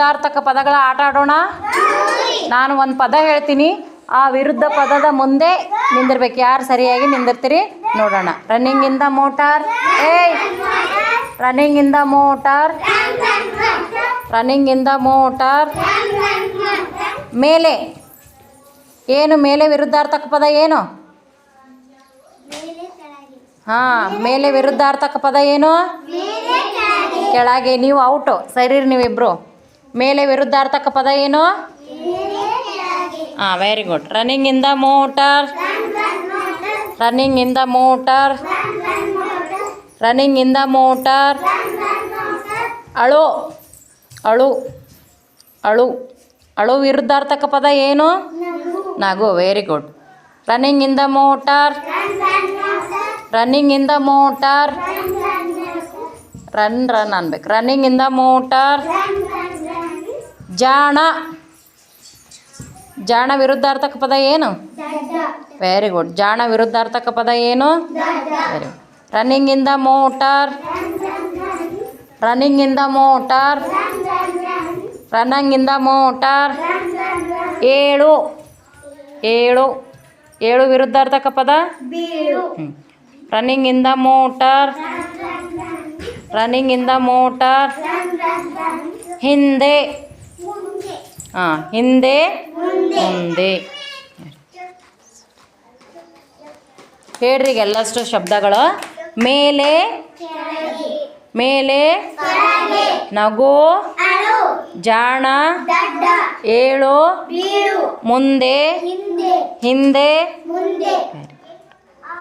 ವಿರುದ್ಧಾರ್ಥಕ ಪದಗಳ ಆಟ ಆಡೋಣ? ನಾನು ಒಂದು ಪದ ಹೇಳ್ತೀನಿ. ಆ ವಿರುದ್ಧ ಪದದ ಮುಂದೆ ನಿಂದಿರ್ಬೇಕು. ಯಾರು ಸರಿಯಾಗಿ ನಿಂದಿರ್ತೀರಿ? ನೋಡೋಣ. ರನ್ನಿಂಗ್ ಇಂದ ಮೋಟಾರ್ ಏಯ್! ರನ್ನಿಂಗ್ ಇಂದ ಮೋಟಾರ್ ರನ್ನಿಂಗ್ ಇಂದ ದ ಮೋಟಾರ್ ಮೇಲೆ. ಏನು? ಮೇಲೆ ವಿರುದ್ಧಾರ್ಥಕ ಪದ ಏನು? ಹಾಂ ಮೇಲೆ ವಿರುದ್ಧಾರ್ಥಕ ಪದ ಏನು? ಕೆಳಗೆ. ನೀವು ಔಟು ಸರಿ ನೀವಿಬ್ರು. ಮೇಲೆ ವಿರುದ್ಧಾರ್ಥಕ ಪದ ಏನು? ಹಾಂ very good running in the motor running in the motor running in the motor ಅಳು. ಅಳು. ಅಳು. ಅಳು ವಿರುದ್ಧಾರ್ಥಕ ಪದ ಏನು? ನಗು. Very good running in the motor running in the motor run run ಅನ್ಬೇಕು. ರನ್ನಿಂಗ್ ಇನ್ ದ ಮೋಟಾರ್ ಜಾಣ. ಜಾಣ ವಿರುದ್ಧಾರ್ಥಕ ಪದ ಏನು? ವೆರಿ ಗುಡ್ ಜಾಣ ವಿರುದ್ಧಾರ್ಥಕ ಪದ ಏನು? Very running in the motor running in the motor running in the motor ಏಳು. ಏಳು. ಏಳು ವಿರುದ್ಧಾರ್ಥಕ ಪದ? Running in the motor running in the motor ಹಿಂದೆ. ಹಾಂ ಹಿಂದೆ ಮುಂದೆ. ಹೇಳ್ರಿ ಎಲ್ಲಷ್ಟು ಶಬ್ದಗಳು. ಮೇಲೆ ಮೇಲೆ ನಗು ಜಾಣ ಏಳು ಮುಂದೆ ಹಿಂದೆ